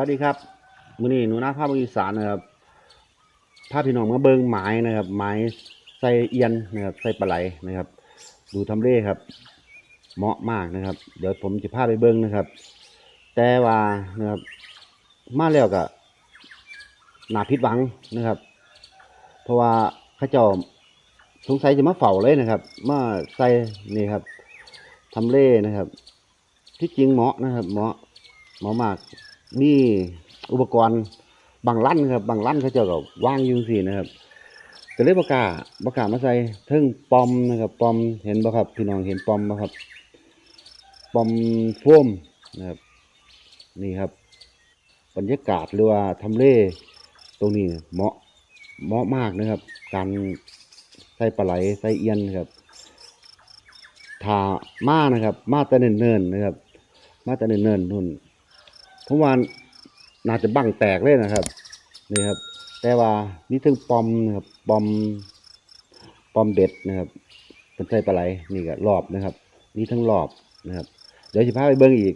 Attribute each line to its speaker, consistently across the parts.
Speaker 1: วัสดีครับมื้อนี้หนูนาภาพอีสานนะครับภาพพี่น้องมาเบิงหมายนะครับหมายใส่เอียนนะครับใส่ปลาไหลนะครับ ดูทำเลครับ เหมาะมากนะครับ เดี๋ยวผมจะพาไปเบิงนะครับ แต่ว่านะครับมาแล้วก็น่าผิดหวังนะครับ เพราะว่าเขาเจ้าสงสัยจะมาเฝ้าเลยนะครับ มาใส่นี่ครับทำเลนะครับ ที่จริงเหมาะนะครับ เหมาะเหมาะมาก นี่อุปกรณ์บางลั่นครับบางลั่นเขาเจ้าก็ว่างอยุ่จั่งสินะครับก็เลยประกล้าประกล้ามาใส่เทิงปอมนะครับปอมเห็นบ่ครับพี่น้องเห็นปอมบ่ครับปอมโฟมนะครับนี่ครับ บรรยากาศหรือว่าทำเลตรงนี้เหมาะเหมาะมากนะครับ การใส่ปลาไหลใส่เอียนครับทามานะครับ มาแต่เนินๆนะครับ มาแต่เนินๆนู่น ผมว่าน่าจะบังแตกเลยนะครับนี่ครับ แต่ว่านี่ถึงปอมนะครับปอมปอมเบ็ดนะครับเป็นใส่ปลาไหลนี่ก็รอบนะครับ นี่ทั้งรอบนะครับ เดี๋ยวจะพาไปเบิ้งอีก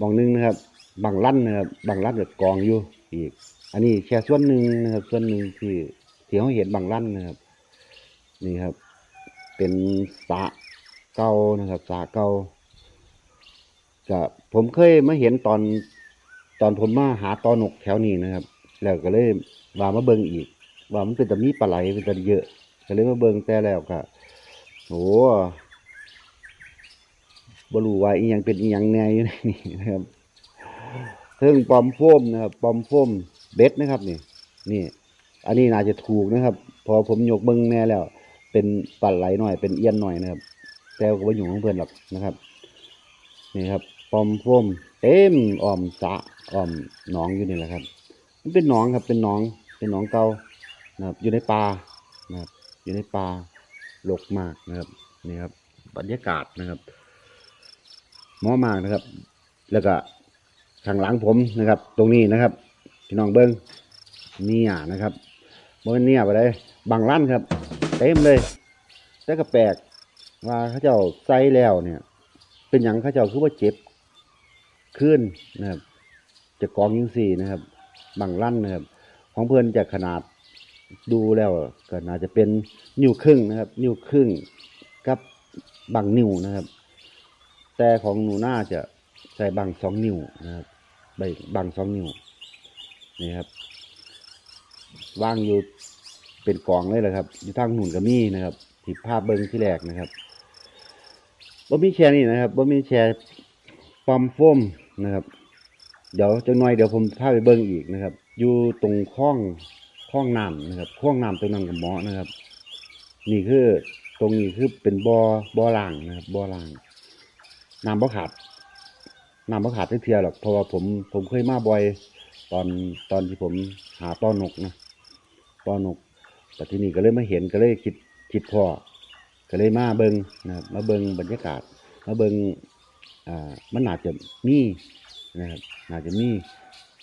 Speaker 1: บองหนึงนะครับบางลั่นนะครับบางลั่นกับกองอยู่อีก อันนี้แค่ส่วนหนึ่งนะครับ ส่วนหนึ่งที่ที่เขาเห็นบางลั่นนะครับ นี่ครับ เป็นสะเก่านะครับสะเก่า ก็ผมเคยมาเห็นตอนตอนผมมาหาตอนกแถวนี้นะครับ แล้วก็เลยว่ามาเบิ่งอีก ว่ามันเป็นแต่มีปลาไหลเป็นแต่เยอะก็เลยมาเบิ่งแต่แล้วก็โอ้บรูว่าอีหยังเป็นอีหยังแน่อยู่ในนี่นะครับเทิงปอมโฟมนะครับปอมโฟมเบ็ดนะครับนี่นี่ อันนี้น่าจะถูกนะครับ พอผมยกเบิ่งแน่แล้ว เป็นปลาไหลหน่อยเป็นเอียนหน่อยนะครับแต่ก็บ่อยู่ของเพื่อนหรอกนะครับ นี่ครับปอมโฟมเต็มอ้อมสะอ้อมหนองอยู่นี่แหละครับ มันเป็นหนองครับเป็นหนองเป็นหนองเก่านะครับ อยู่ในป่านะครับ อยู่ในป่าลกมากนะครับนี่ครับบรรยากาศนะครับมาะมากนะครับ แล้วก็ข้างหลังผมนะครับ ตรงนี้นะครับพี่น้องเบิ้งเนี่ยนะครับบนเนี่ยไปเลยบางร้านครับ เต็มเลยแต่ก็แปลกว่าเขาเจ้าใส่แล้วเนี่ย เป็นอย่างเขาเจ้าคือว่าเจ็บขึ้นนะครับ จะกองยิงสี่นะครับบางลั่นนะครับ ของเพื่อนจะขนาดดูแล้วก็น่าจะเป็นนิ้วครึ่งนะครับ นิ้วครึ่งกับบางนิ้วนะครับ แต่ของหนูหน่าจะใส่บางสองนิ้วนะครับใบบางสองนิ้วนี่ครับวางอยู่เป็นกองเลยแหละครับ อยู่ทางหนุนกับมี่นะครับที่ภาพเบิ้งที่แรกนะครับ บ่มีแชร์นี่นะครับบ่มีแชร์ปอมโฟมนะครับ เดี๋ยวจังหน่อยเดี๋ยวผมพาไปเบิ้งอีกนะครับ อยู่ตรงคลองคลองน้ำนะครับคลองน้ำตรงนั้นกับหมอนะครับ นี่คือตรงนี้คือเป็นบ่อบ่อล่างนะครับบ่อล่างน้ำบ่ขาดน้ำบ่ขาดเทียหรอกเพราะว่าผมผมเคยมาบ่อยตอนตอนที่ผมหาต้อนนกนะต้อนนกแต่ที่นี่ก็เลยมาเห็นก็เลยคิดคิดพอ ก็เลยมาเบิงนะครับมาเบิงบรรยากาศ มาเบิงอ่ามันอาจจะมีนะครับอาจจะมี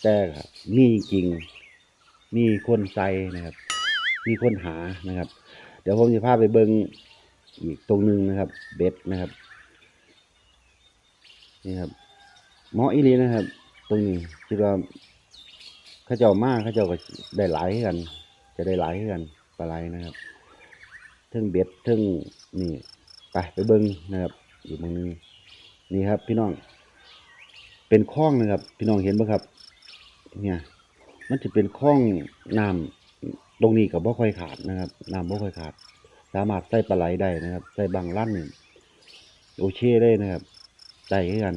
Speaker 1: แต่ก็มีจริง มีคนใส่นะครับ มีคนหานะครับ เดี๋ยวผมจะพาไปเบิงอีกตรงนึงนะครับ เบ็ดนะครับนี่ครับหมาะอีหลีนะครับ ตรงนี้คิดว่าข้าเจ้ามากข้าเจ้าก็ได้หลายกัน จะได้หลายกันปลาไหลนะครับ เทิงเบ็ดเทิงนี่ไปไปเบิ้งนะครับอยู่ตรงนี้นี่ครับ พี่น้องเป็นคลองนะครับ พี่น้องเห็นปะครับ เนี่ย มันจะเป็นคลองน้ำตรงนี้กับบ่ค่อยขาดนะครับน้ำบ่ค่อยขาด สามารถใส่ปลาไหลได้นะครับ ใส่บางลั่นนี่โอเคเลยนะครับใส่คือกัน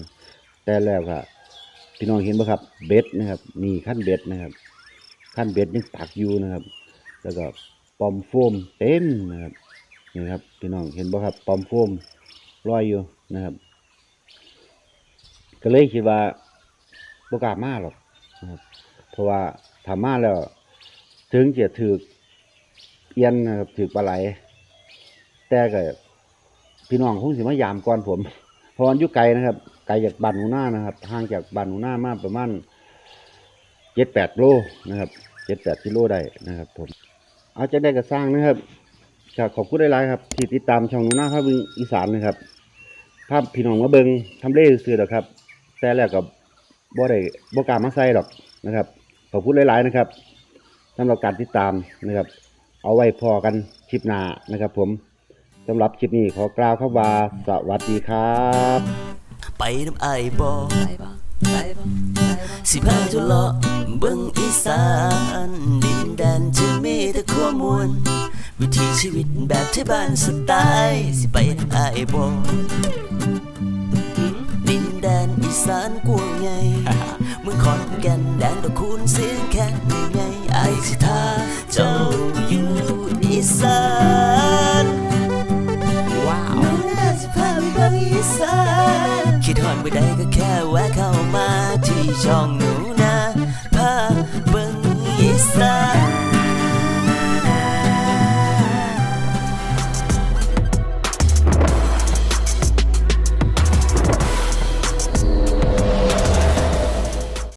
Speaker 1: แต่แล้วก็พี่น้องเห็นปะครับ เบ็ดนะครับนี่ขั้นเบ็ดนะครับขั้นเบ็ดยังตักอยู่นะครับ แล้วก็ปอมโฟมเต็มนะครับ นี่ครับพี่น้องเห็นปะครับปอมโฟมลอยอยู่นะครับ ก็เลยคิดว่าบกล้ามาหรอกนะครับ เพราะว่าถามมาแล้ว ถึงจะถือเอียนนะครับถือปลาไหล แต่ก็พี่น้องคงสิมายามก่อนผม เพราะมันยู่ไกลนะครับ ไกลจากบ้านหนูหน้านะครับห่างจากบ้านหนูหน้ามาประมาณเจ็ดแปดโลนะครับเจ็ดแปดกิโลได้นะครับผม เอาจะได้กระสร้างนะครับ ก็ขอบคุณหลายๆครับที่ติดตามช่องหนูหน้าภาพอีสานนะครับภาพพี่น้องมาเบิงทำเล่ซื้อๆดอกครับ แต่แล้วกับบ่ได้บ่กล้ามาใส่หรอกนะครับ ขอบคุณหลายๆนะครับสำหรับการติดตามนะครับ เอาไว้พอกันคลิปหน้านะครับ ผมสำหรับคลิปนี้ขอกล่าวคำว่าสวัสดีครับ
Speaker 2: ไปน้ำไอายบอสิพาทุเลาะเบิ่งอีสาน ชีวิตแบบที่บ้านสไตล์สิไปน้ำไอายบอดินแดนอีสานกว้างใหญ่เมืองขอนแก่นแดนตะคูนเสียงแค่นใหญ่ไอายสิทาเจ้าอยู่อีสานว้าวน่าจะพาไปเบิ่งอีสานคิดฮอดเมื่อใดก็แค่แวะเข้ามาที่ช่องหนู